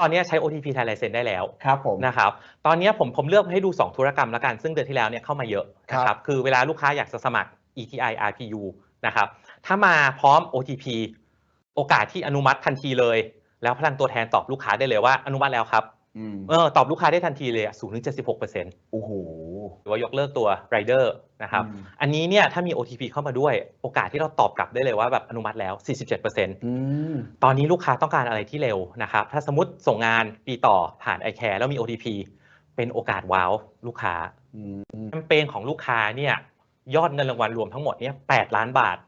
ตอนนี้ใช้ OTP แทนลายเซ็นได้แล้วครับผมนะครับตอนนี้ผมผมเลือกให้ดู 2 ธุรกรรมแล้วกัน ซึ่งเดือนที่แล้วเนี่ยเข้ามาเยอะนะคครัรับบคือเวลาลูกค้าอยากจะสมัคร ETI RPU นะครับถ้ามาพร้อม OTP โอกาสที่อนุมัติทันทีเลย แล้วพลังตัวแทนตอบลูกค้าได้เลยว่าอนุมัติแล้วครับอืมเออตอบลูกค้าได้ทันทีเลยอะสูงถึง76%โอ้โห หรือว่ายกเลิกตัว rider นะครับอืมอันนี้เนี่ยถ้ามี OTP เข้ามาด้วยโอกาสที่เราตอบกลับได้เลยว่าแบบอนุมัติแล้ว 47%อืมตอนนี้ลูกค้าต้องการอะไรที่เร็วนะครับ ถ้าสมมติส่งงานปีต่อผ่าน iCare แล้วมี OTP เป็นโอกาสว้าวลูกค้าอืมแคมเปญของลูกค้าเนี่ยยอดเงินรางวัลรวมทั้งหมดเนี่ย8ล้านบาท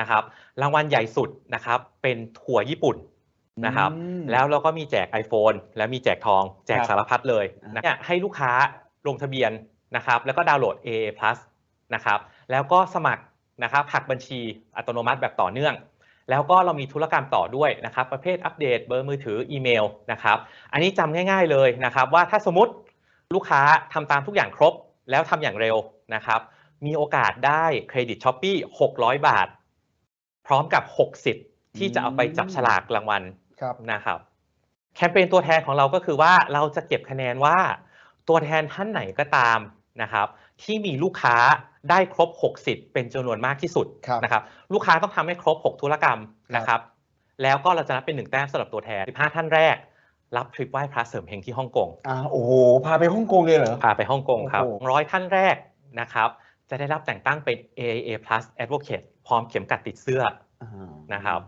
นะครับ รางวัลใหญ่สุดนะครับเป็นทัวร์ญี่ปุ่นนะครับอืมแล้วเราก็มีแจก iPhone แล้วมีแจกทอง แจกครับสารพัดเลยอ่านะเนี่ยให้ลูกค้าลงทะเบียน นะครับแล้วก็ดาวน์โหลด AA Plus นะครับแล้วก็สมัครนะครับหักบัญชีอัตโนมัติแบบต่อเนื่อง แล้วก็เรามีธุรกรรมต่อด้วยนะครับประเภทอัปเดตเบอร์มือถืออีเมลนะครับอันนี้จำง่าย ๆเลยนะครับว่าถ้าสมมติลูกค้าทำตามทุกอย่างครบแล้วทำอย่างเร็วนะครับมีโอกาสได้เครดิตช้อปปี้600 บาท พร้อมกับ 60 ที่จะเอาไปจับฉลากรางวัลครับนะครับแคมเปญตัวแทนของเราก็คือว่าเราจะเก็บคะแนนว่าตัวแทนท่านไหนก็ตาม นะครับที่มีลูกค้าได้ครบ 60 เป็นจำนวนมากที่สุดครับนะครับลูกค้าต้องทำให้ครบ 6 ธุรกรรมนะครับแล้วก็เราจะนับเป็นหนึ่งแต้มสำหรับตัวแทน 15 ท่านแรก รับทริปไหว้พระเสริมเฮงที่ฮ่องกงอ่าโอ้โหพาไปฮ่องกงเลยเหรอพาไปฮ่องกงครับโอ้โหร้อยท่านแรกนะครับจะได้รับแต่งตั้งเป็น AIA Plus Advocate พร้อมเข็มกัดติดเสื้ออ่านะครับ